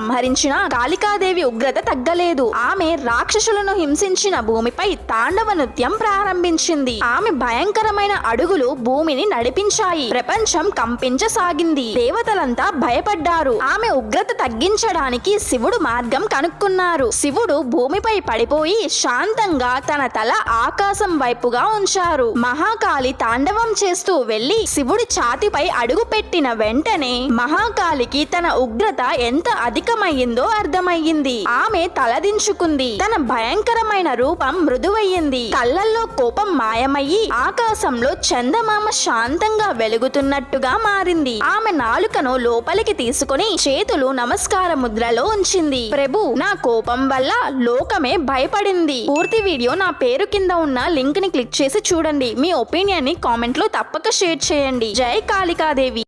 సంహరించిన కాళికాదేవి ఉగ్రత తగ్గలేదు. ఆమె రాక్షసులను హింసించిన భూమిపై తాండవ నృత్యం ప్రారంభించింది. ఆమె భయంకరమైన అడుగులు భూమిని నడిపించాయి. ప్రపంచం కంపించసాగింది. దేవతలంతా భయపడ్డారు. ఆమె ఉగ్రత తగ్గించడానికి శివుడు మార్గం కనుక్కున్నారు. శివుడు భూమిపై పడిపోయి శాంతంగా తన తల ఆకాశం వైపుగా ఉంచారు. మహాకాళి తాండవం చేస్తూ వెళ్ళి శివుడి ఛాతిపై అడుగు పెట్టిన వెంటనే మహాకాళికి తన ఉగ్రత ఎంత అధిక అధికమయ్యిందో అర్థమయ్యింది. ఆమె తలదించుకుంది. తన భయంకరమైన రూపం మృదువయ్యింది. కళ్ళల్లో కోపం మాయమయ్యి ఆకాశంలో చందమామ శాంతంగా వెలుగుతున్నట్టుగా మారింది. ఆమె నాలుకను లోపలికి తీసుకుని చేతులు నమస్కార ముద్రలో ఉంచింది. ప్రభు నా కోపం వల్ల లోకమే భయపడింది. పూర్తి వీడియో నా పేరు కింద ఉన్న లింక్ని క్లిక్ చేసి చూడండి. మీ ఒపీనియన్ని కామెంట్లో తప్పక షేర్ చేయండి. జై కాళికాదేవి.